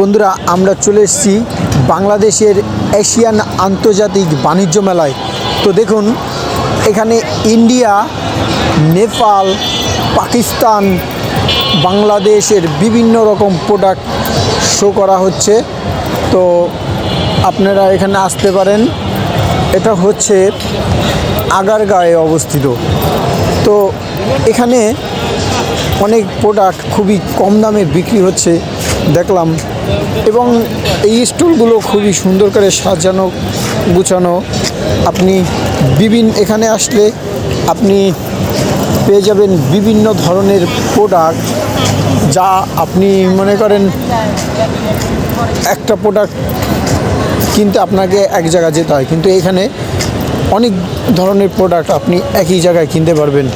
বন্ধুরা, আমরা চলে এসেছি বাংলাদেশের এশিয়ান আন্তর্জাতিক বাণিজ্য মেলায়। তো দেখুন, এখানে ইন্ডিয়া, নেপাল, পাকিস্তান, বাংলাদেশের বিভিন্ন রকম প্রোডাক্ট শো করা হচ্ছে। তো আপনারা এখানে আসতে পারেন। এটা হচ্ছে আগারগাঁয়ে অবস্থিত। তো এখানে অনেক প্রোডাক্ট খুবই কম দামে বিক্রি হচ্ছে। দেখলাম। এবং এই স্টলগুলো খুবই সুন্দর করে সাজানো, গুছানো। আপনি বিভিন্ন, এখানে আসলে আপনি পেয়ে যাবেন বিভিন্ন ধরনের প্রোডাক্ট যা আপনি মনে করেন একটা প্রোডাক্ট কিনতে আপনাকে এক জায়গায় যেতে হয়। কিন্তু এখানে অনেক ধরনের প্রোডাক্ট আপনি একই জায়গায় কিনতে পারবেন।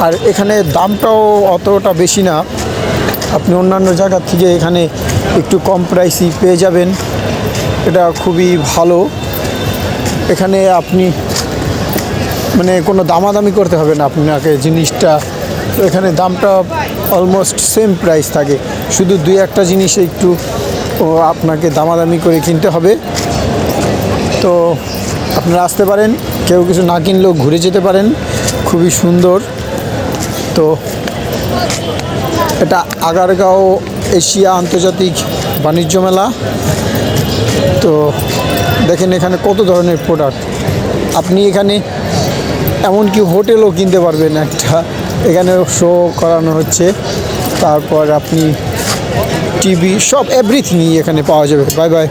আর এখানে দামটাও অতটা বেশি না। আপনি অন্যান্য জায়গার থেকে এখানে একটু কম প্রাইসই পেয়ে যাবেন। এটা খুবই ভালো। এখানে আপনি মানে কোনো দামাদামি করতে হবে না আপনাকে জিনিসটা। এখানে দামটা অলমোস্ট সেম প্রাইস থাকে। শুধু দুই একটা জিনিস একটু আপনাকে দামাদামি করে কিনতে হবে। তো আপনারা আসতে পারেন, কেউ কিছু না কিনলেও ঘুরে যেতে পারেন। খুবই সুন্দর। তো এটা আগারগাঁও এশিয়া আন্তর্জাতিক বাণিজ্য মেলা। তো দেখেন এখানে কত ধরনের প্রোডাক্ট আপনি এখানে এমনকি হোটেলও কিনতে পারবেন একটা। এখানে শো করানো হচ্ছে। তারপর আপনি টিভি সব এভরিথিংই এখানে পাওয়া যাবে। Bye bye